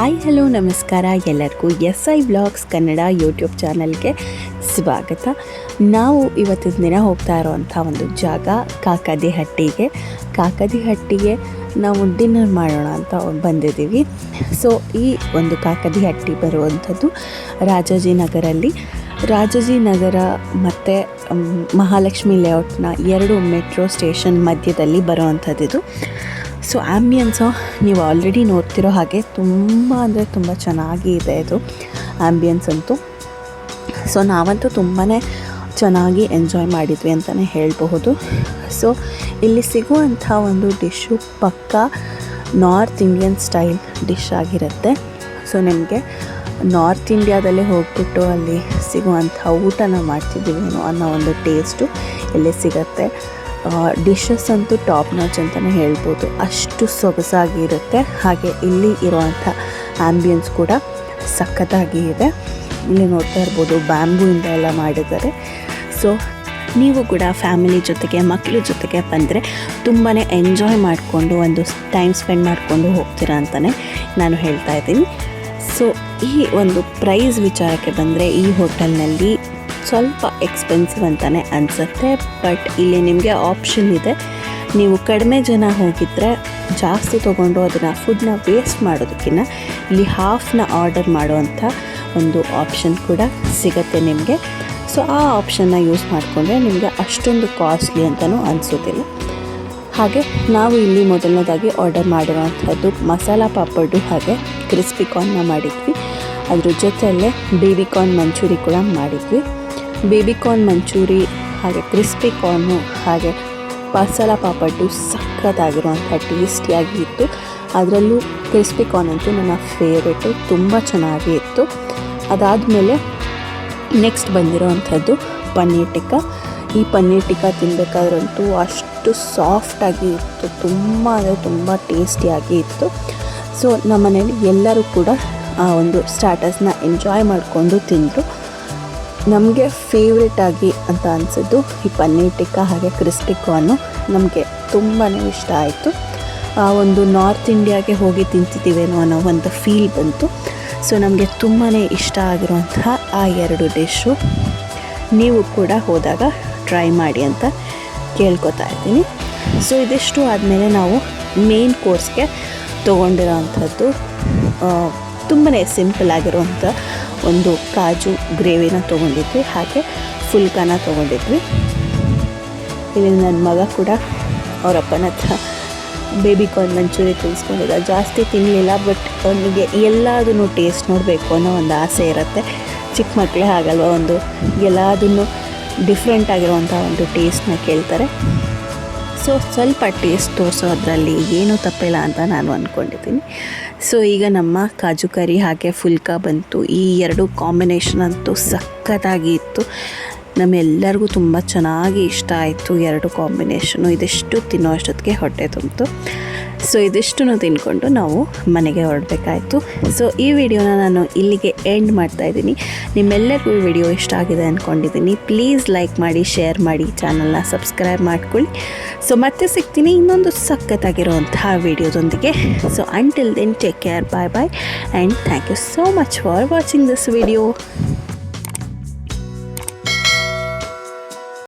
Hello, ನಮಸ್ಕಾರ. ಎಲ್ಲರಿಗೂ S I blogs Kannada YouTube ಚಾನಲ್ಗೆ ಸ್ವಾಗತ. ನಾವು ಇವತ್ತಿನ ದಿನ ಹೋಗ್ತಾ ಇರೋವಂಥ ಒಂದು ಜಾಗ ಕಾಕದಿಹಟ್ಟಿಗೆ. ಕಾಕದಿಹಟ್ಟಿಗೆ ನಾವು ಡಿನ್ನರ್ ಮಾಡೋಣ ಅಂತ ಬಂದಿದ್ದೀವಿ. ಸೊ, ಈ ಒಂದು ಕಾಕದಿಹಟ್ಟಿ ಬರುವಂಥದ್ದು ರಾಜಾಜಿನಗರಲ್ಲಿ ರಾಜಾಜಿನಗರ ಮತ್ತು ಮಹಾಲಕ್ಷ್ಮಿ ಲೇಔಟ್ನ ಎರಡು ಮೆಟ್ರೋ ಸ್ಟೇಷನ್ ಮಧ್ಯದಲ್ಲಿ ಬರುವಂಥದ್ದು ಸೊ ಆ್ಯಂಬಿಯನ್ಸು ನೀವು ಆಲ್ರೆಡಿ ನೋಡ್ತಿರೋ ಹಾಗೆ ತುಂಬ ಅಂದರೆ ತುಂಬ ಚೆನ್ನಾಗಿ ಇದೆ ಇದು ಆ್ಯಂಬಿಯನ್ಸ್ ಅಂತೂ. ಸೊ ನಾವಂತೂ ತುಂಬಾ ಚೆನ್ನಾಗಿ ಎಂಜಾಯ್ ಮಾಡಿದ್ವಿ ಅಂತಲೇ ಹೇಳಬಹುದು. ಸೊ ಇಲ್ಲಿ ಸಿಗುವಂಥ ಒಂದು ಡಿಶ್ಶು ಪಕ್ಕ ನಾರ್ತ್ ಇಂಡಿಯನ್ ಸ್ಟೈಲ್ ಡಿಶ್ ಆಗಿರುತ್ತೆ. ಸೊ ನಿಮಗೆ ನಾರ್ತ್ ಇಂಡಿಯಾದಲ್ಲಿ ಹೋಗ್ಬಿಟ್ಟು ಅಲ್ಲಿ ಸಿಗುವಂಥ ಊಟನ ಮಾಡ್ತಿದ್ದೀವೇನೋ ಅನ್ನೋ ಒಂದು ಟೇಸ್ಟು ಇಲ್ಲಿ ಸಿಗುತ್ತೆ. ಡಿಶಸ್ ಅಂತೂ ಟಾಪ್ ನಾಚ್ ಅಂತಲೇ ಹೇಳ್ಬೋದು. ಅಷ್ಟು ಸೊಗಸಾಗಿ ಇರುತ್ತೆ ಹಾಗೆ ಇಲ್ಲಿ ಇರುವಂಥ ಆ್ಯಂಬಿಯನ್ಸ್ ಕೂಡ ಸಖತ್ತಾಗಿ ಇದೆ. ಇಲ್ಲಿ ನೋಡ್ತಾ ಇರ್ಬೋದು ಬ್ಯಾಂಬೂಯಿಂದ ಎಲ್ಲ ಮಾಡಿದ್ದಾರೆ. ಸೊ ನೀವು ಕೂಡ ಫ್ಯಾಮಿಲಿ ಜೊತೆಗೆ ಮಕ್ಕಳ ಜೊತೆಗೆ ಬಂದರೆ ತುಂಬಾ ಎಂಜಾಯ್ ಮಾಡಿಕೊಂಡು ಒಂದು ಟೈಮ್ ಸ್ಪೆಂಡ್ ಮಾಡಿಕೊಂಡು ಹೋಗ್ತೀರಾ ಅಂತಲೇ ನಾನು ಹೇಳ್ತಾ ಇದ್ದೀನಿ. ಸೊ ಈ ಒಂದು ಪ್ರೈಸ್ ವಿಚಾರಕ್ಕೆ ಬಂದರೆ ಈ ಹೋಟೆಲ್ನಲ್ಲಿ ಸ್ವಲ್ಪ ಎಕ್ಸ್ಪೆನ್ಸಿವ್ ಅಂತಲೇ ಅನಿಸುತ್ತೆ ಬಟ್ ಇಲ್ಲಿ ನಿಮಗೆ ಆಪ್ಷನ್ ಇದೆ. ನೀವು ಕಡಿಮೆ ಜನ ಹೋಗಿದ್ದರೆ ಜಾಸ್ತಿ ತೊಗೊಂಡು ಅದನ್ನು ಫುಡ್ನ ವೇಸ್ಟ್ ಮಾಡೋದಕ್ಕಿಂತ ಇಲ್ಲಿ ಹಾಫ್ನ ಆರ್ಡರ್ ಮಾಡುವಂಥ ಒಂದು ಆಪ್ಷನ್ ಕೂಡ ಸಿಗುತ್ತೆ ನಿಮಗೆ. ಸೊ ಆ ಆಪ್ಷನ್ನ ಯೂಸ್ ಮಾಡಿಕೊಂಡ್ರೆ ನಿಮಗೆ ಅಷ್ಟೊಂದು ಕಾಸ್ಟ್ಲಿ ಅಂತಲೂ ಅನಿಸೋದಿಲ್ಲ. ಹಾಗೆ ನಾವು ಇಲ್ಲಿ ಮೊದಲನೇದಾಗಿ ಆರ್ಡರ್ ಮಾಡಿರುವಂಥದ್ದು ಮಸಾಲ ಪಾಪಡ್ಡು ಹಾಗೆ ಕ್ರಿಸ್ಪಿ ಕಾರ್ನ್ನ ಮಾಡಿದ್ವಿ. ಅದ್ರ ಜೊತೆಯಲ್ಲೇ ಬೇಬಿ ಕಾರ್ನ್ ಮಂಚೂರಿ ಕೂಡ ಮಾಡಿದ್ವಿ. ಬೇಬಿ ಕಾರ್ನ್ ಮಂಚೂರಿ, ಹಾಗೆ ಕ್ರಿಸ್ಪಿ ಕಾರ್ನು, ಹಾಗೆ ಮಸಾಲ ಪಾಪಡ್ಡು ಸಖತ್ತಾಗಿರುವಂಥ ಟೇಸ್ಟಿಯಾಗಿ ಇತ್ತು. ಅದರಲ್ಲೂ ಕ್ರಿಸ್ಪಿ ಕಾರ್ನ್ ಅಂತೂ ನನ್ನ ಫೇವ್ರೇಟು ತುಂಬ ಚೆನ್ನಾಗಿ ಇತ್ತು. ಅದಾದಮೇಲೆ ನೆಕ್ಸ್ಟ್ ಬಂದಿರೋವಂಥದ್ದು ಪನ್ನೀರ್ ಟಿಕ್ಕ. ಈ ಪನ್ನೀರ್ ಟಿಕ್ಕ ತಿನ್ನಬೇಕಾದ್ರಂತೂ ಅಷ್ಟು ಸಾಫ್ಟಾಗಿ ಇತ್ತು. ತುಂಬ ಅಂದರೆ ತುಂಬ ಟೇಸ್ಟಿಯಾಗಿ ಇತ್ತು. ಸೊ ನಮ್ಮ ಮನೇಲಿ ಎಲ್ಲರೂ ಕೂಡ ಆ ಒಂದು ಸ್ಟಾಟಸ್ನ ಎಂಜಾಯ್ ಮಾಡಿಕೊಂಡು ತಿಂದರು. ನಮಗೆ ಫೇವ್ರೇಟ್ ಆಗಿ ಅಂತ ಅನಿಸಿದ್ದು ಈ ಪನ್ನೀರ್ ಟಿಕ್ಕ ಹಾಗೆ ಕ್ರಿಸ್ಪಿ ಕಾರ್ನು ನಮಗೆ ತುಂಬಾ ಇಷ್ಟ ಆಯಿತು. ಆ ಒಂದು ನಾರ್ತ್ ಇಂಡಿಯಾಗೆ ಹೋಗಿ ತಿಂತಿದ್ದೀವೇನೋ ಅನ್ನೋ ಒಂದು ಫೀಲ್ ಬಂತು. ಸೊ ನಮಗೆ ತುಂಬಾ ಇಷ್ಟ ಆಗಿರುವಂತಹ ಆ ಎರಡು ಡಿಶ್ಶು ನೀವು ಕೂಡ ಹೋದಾಗ ಟ್ರೈ ಮಾಡಿ ಅಂತ ಕೇಳ್ಕೊತಾ ಇದ್ದೀನಿ. ಸೊ ಇದಿಷ್ಟು ಆದಮೇಲೆ ನಾವು ಮೇನ್ ಕೋರ್ಸ್ಗೆ ತೊಗೊಂಡಿರೋ ಅಂಥದ್ದು ತುಂಬಾ ಸಿಂಪಲ್ ಆಗಿರುವಂಥ ಒಂದು ಕಾಜು ಗ್ರೇವಿನ ತೊಗೊಂಡಿದ್ವಿ, ಹಾಗೆ ಫುಲ್ಕಾನ ತೊಗೊಂಡಿದ್ವಿ. ಇಲ್ಲಿ ನನ್ನ ಮಗ ಕೂಡ ಅವರಪ್ಪನ ಹತ್ರ ಬೇಬಿ ಕಾರ್ನ್ ಮಂಚೂರಿ ತಿನ್ಸ್ಕೊಂಡಿದ್ದ. ಜಾಸ್ತಿ ತಿನ್ನಲಿಲ್ಲ ಬಟ್ ಅವನಿಗೆ ಎಲ್ಲದನ್ನು ಟೇಸ್ಟ್ ನೋಡಬೇಕು ಅನ್ನೋ ಒಂದು ಆಸೆ ಇರುತ್ತೆ. ಚಿಕ್ಕ ಮಕ್ಕಳೇ ಆಗಲ್ವ ಒಂದು? ಎಲ್ಲದನ್ನು ಡಿಫ್ರೆಂಟ್ ಆಗಿರುವಂಥ ಒಂದು ಟೇಸ್ಟ್ನ ಕೇಳ್ತಾರೆ. ಸೊ ಸ್ವಲ್ಪ ಟೇಸ್ಟ್ ತೋರಿಸೋದ್ರಲ್ಲಿ ಏನೂ ತಪ್ಪಿಲ್ಲ ಅಂತ ನಾನು ಅಂದ್ಕೊಂಡಿದ್ದೀನಿ ಸೊ ಈಗ ನಮ್ಮ ಕಾಜು ಕರಿ ಹಾಗೆ ಫುಲ್ಕಾ ಬಂತು. ಈ ಎರಡು ಕಾಂಬಿನೇಷನ್ ಅಂತೂ ಸಖತ್ತಾಗಿ ಇತ್ತು. ನಮ್ಮೆಲ್ಲರಿಗೂ ತುಂಬ ಚೆನ್ನಾಗಿ ಇಷ್ಟ ಆಯಿತು ಎರಡು ಕಾಂಬಿನೇಷನು. ಇದಿಷ್ಟು ತಿನ್ನೋ ಅಷ್ಟೊತ್ತಿಗೆ ಹೊಟ್ಟೆ ತುಂಬಿತು. ಸೊ ಇದಿಷ್ಟು ತಿನ್ಕೊಂಡು ನಾವು ಮನೆಗೆ ಹೊರಡಬೇಕಾಯಿತು. ಸೊ ಈ ವಿಡಿಯೋನ ನಾನು ಇಲ್ಲಿಗೆ ಎಂಡ್ ಮಾಡ್ತಾ ಇದ್ದೀನಿ. ನಿಮ್ಮೆಲ್ಲರಿಗೂ ಈ ವಿಡಿಯೋ ಇಷ್ಟ ಆಗಿದೆ ಅಂದ್ಕೊಂಡಿದ್ದೀನಿ ಪ್ಲೀಸ್ ಲೈಕ್ ಮಾಡಿ ಶೇರ್ ಮಾಡಿ ಚಾನಲ್ನ ಸಬ್ಸ್ಕ್ರೈಬ್ ಮಾಡ್ಕೊಳ್ಳಿ. ಸೊ ಮತ್ತೆ ಸಿಗ್ತೀನಿ ಇನ್ನೊಂದು ಸಖತ್ತಾಗಿರುವಂತಹ ವಿಡಿಯೋದೊಂದಿಗೆ. So until then take care bye bye and thank you so much for watching this video